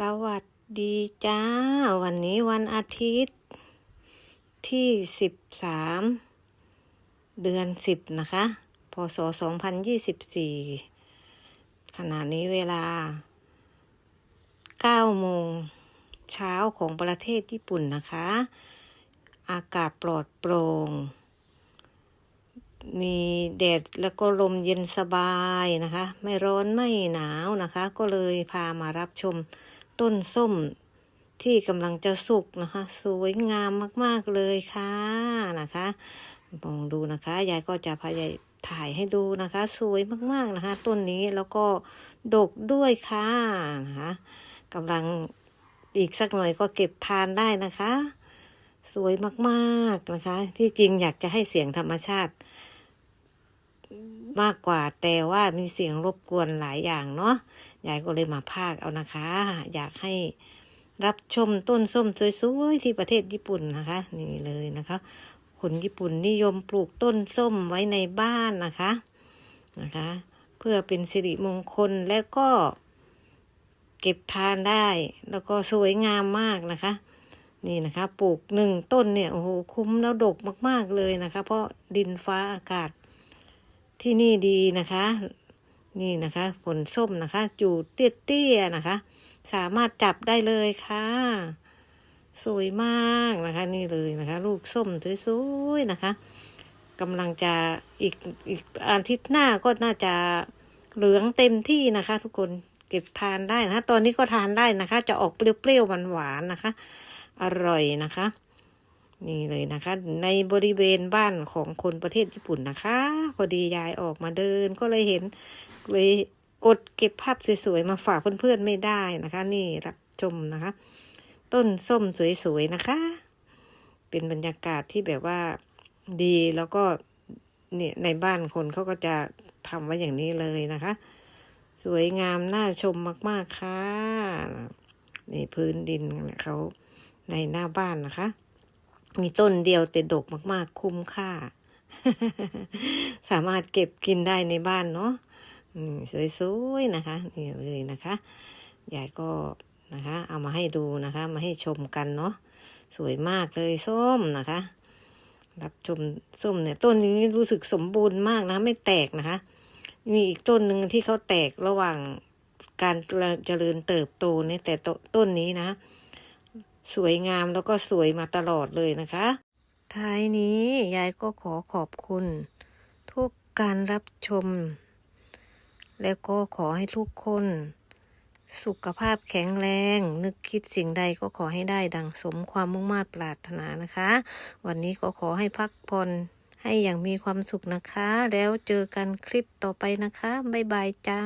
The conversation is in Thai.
สวัสดีจ้า วันนี้วันอาทิตย์ที่สิบสามเดือนสิบนะคะ พศสองพันยี่สิบสี่ขณะนี้เวลาเก้าโมงเช้าของประเทศญี่ปุ่นนะคะ อากาศปลอดโปร่ง มีแดดแล้วก็ลมเย็นสบายนะคะ ไม่ร้อนไม่หนาวนะคะ ก็เลยพามารับชม ต้นส้มที่กำลังจะสุกนะคะ สวยงามมาก ๆ เลยค่ะนะคะมองดูนะคะ ยายก็จะพยายถ่ายให้ดูนะคะ สวยมากๆนะคะ ต้นนี้แล้วก็ดกด้วยค่ะนะคะกำลังอีกสักหน่อยก็เก็บทานได้นะคะ สวยมากๆนะคะ ที่จริงอยากจะให้เสียงธรรมชาติ มากกว่าแต่ว่ามีเสียงรบกวนหลายอย่างเนาะ ยายก็เลยมาพากเอานะคะ อยากให้รับชมต้นส้มสวยๆที่ประเทศญี่ปุ่นนะคะ นี่เลยนะคะ คนญี่ปุ่นนิยมปลูกต้นส้มไว้ในบ้านนะคะนะคะ เพื่อเป็นสิริมงคลแล้วก็เก็บทานได้ แล้วก็สวยงามมากนะคะ นี่นะคะปลูกหนึ่งต้นเนี่ยโอ้โหคุ้มแล้วดกมาก ๆเลยนะคะ เพราะดินฟ้าอากาศที่นี่ดีนะคะ นี่นะคะผลส้มนะคะจูเตี้ยๆนะคะ สามารถจับได้เลยค่ะ สวยมากนะคะ นี่เลยนะคะ ลูกส้มสวยๆนะคะกำลังจะอีกอีกอาทิตย์หน้าก็น่าจะเหลืองเต็มที่นะคะ ทุกคนเก็บทานได้นะคะ ตอนนี้ก็ทานได้นะคะ จะออกเปรี้ยวๆหวานๆนะคะ อร่อยนะคะ นี่เลยนะคะ ในบริเวณบ้านของคนประเทศญี่ปุ่นนะคะ พอดียายออกมาเดินก็เลยเห็น เลยอดเก็บภาพสวยๆ มาฝากเพื่อนๆไม่ได้นะคะ นี่รับชมนะคะ ต้นส้มสวยๆนะคะ เป็นบรรยากาศที่แบบว่าดีแล้วก็เนี่ยในบ้านคนเขาก็จะทำไว้อย่างนี้เลยนะคะ สวยงามน่าชมมากๆค่ะนี่พื้นดินเขาในหน้าบ้านนะคะ มีต้นเดียวแต่ดกมากๆ คุ้มค่า สามารถเก็บกินได้ในบ้านเนาะ สวยๆนะคะนี่เลยนะคะยายก็นะคะ เอามาให้ดูนะคะ มาให้ชมกันเนาะสวยมากเลยส้มนะคะ รับชมส้มเนี่ยต้นนี้รู้สึกสมบูรณ์มากนะ ไม่แตกนะคะมีอีกต้นหนึ่งที่เขาแตกระหว่างการเจริญเติบโตเนี่ยแต่ต้นนี้นะ สวยงามแล้วก็สวยมาตลอดเลยนะคะ ท้ายนี้ยายก็ขอขอบคุณ ทุกการรับชม แล้วก็ขอให้ทุกคน สุขภาพแข็งแรง นึกคิดสิ่งใดก็ขอให้ได้ดังสมความมุ่งมา่ปรารถนานะคะ วันนี้ก็ขอให้พักผ่อนให้อย่างมีความสุขนะคะ แล้วเจอกันคลิปต่อไปนะคะ บ๊ายบายจ้า